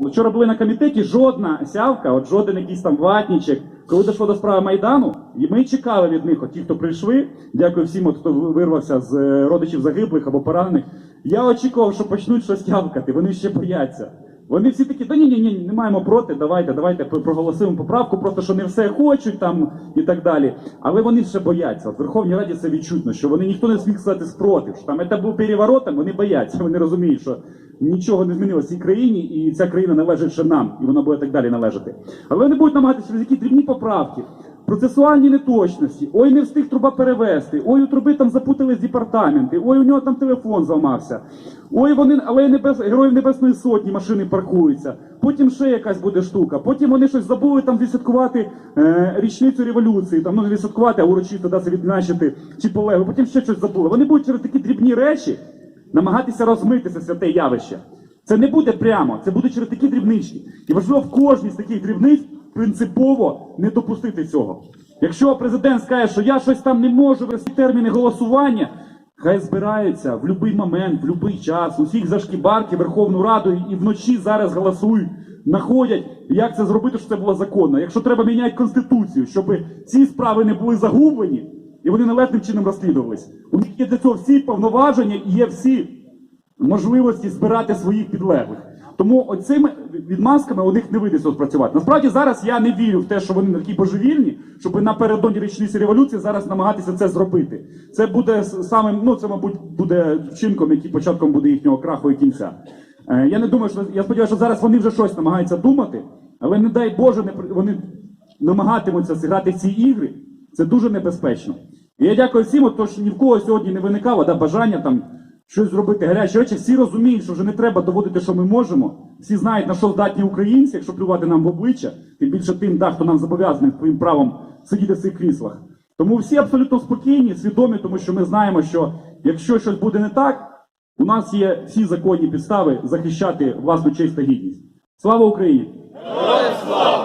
вчора були на комітеті, жодна сявка, от жоден якийсь там ватнічек. Коли дійшло до справи Майдану, і ми чекали від них, от ті, хто прийшли, дякую всім, от, хто вирвався з е, родичів загиблих або поранених. Я очікував, що почнуть щось тявкати, вони ще бояться. Вони всі такі, да ні, ні, ні, не маємо проти, давайте, давайте проголосуємо поправку, просто що не все хочуть там і так далі. Але вони ще бояться. От в Верховній Раді це відчутно, що вони ніхто не зміг сказати спротив. Що там це був переворотом, вони бояться. Вони розуміють, що нічого не змінилося в цій країні, і ця країна належить ще нам, і вона буде так далі належати. Але вони будуть намагатися через які дрібні поправки. Процесуальні неточності, ой, не встиг труба перевести, ой, у труби там запутались департаменти, ой, у нього там телефон зламався, ой, вони, але небес, героїв Небесної Сотні машини паркуються, потім ще якась буде штука, потім вони щось забули там відсвяткувати е, річницю революції, там, ну не відсвяткувати, а урочисто да, це відзначити чи полегли, потім ще щось забули. Вони будуть через такі дрібні речі намагатися розмити це святе явище. Це не буде прямо, це буде через такі дрібнички. І важливо в кожній з таких дрібниць принципово не допустити цього. Якщо президент скаже, що я щось там не можу в терміни голосування, хай збираються в будь-який момент, в будь-який час, усіх зашкібарки Верховну Раду і вночі зараз голосують, знаходять, як це зробити, щоб це було законно. Якщо треба міняти конституцію, щоб ці справи не були загублені і вони належним чином розслідувались. У них є для цього всі повноваження і є всі можливості збирати своїх підлеглих. Тому оцими відмазками у них не вийде цього спрацювати. Насправді зараз я не вірю в те, що вони такі божевільні, щоб напередодні річниці революції зараз намагатися це зробити. Це буде самим, ну це, мабуть, буде вчинком, який початком буде їхнього краху і кінця. Е, я не думаю, що я сподіваюся, що зараз вони вже щось намагаються думати, але не дай Боже, не вони намагатимуться зіграти ці ігри. Це дуже небезпечно. І я дякую всім, от, то, що ні в кого сьогодні не виникало да, бажання там щось зробити гарячі речі. Всі розуміють, що вже не треба доводити, що ми можемо. Всі знають, на що здатні українці, якщо плювати нам в обличчя, тим більше тим, да, хто нам зобов'язаний своїм правом сидіти в цих кріслах. Тому всі абсолютно спокійні, свідомі, тому що ми знаємо, що якщо щось буде не так, у нас є всі законні підстави захищати власну честь та гідність. Слава Україні! Слава!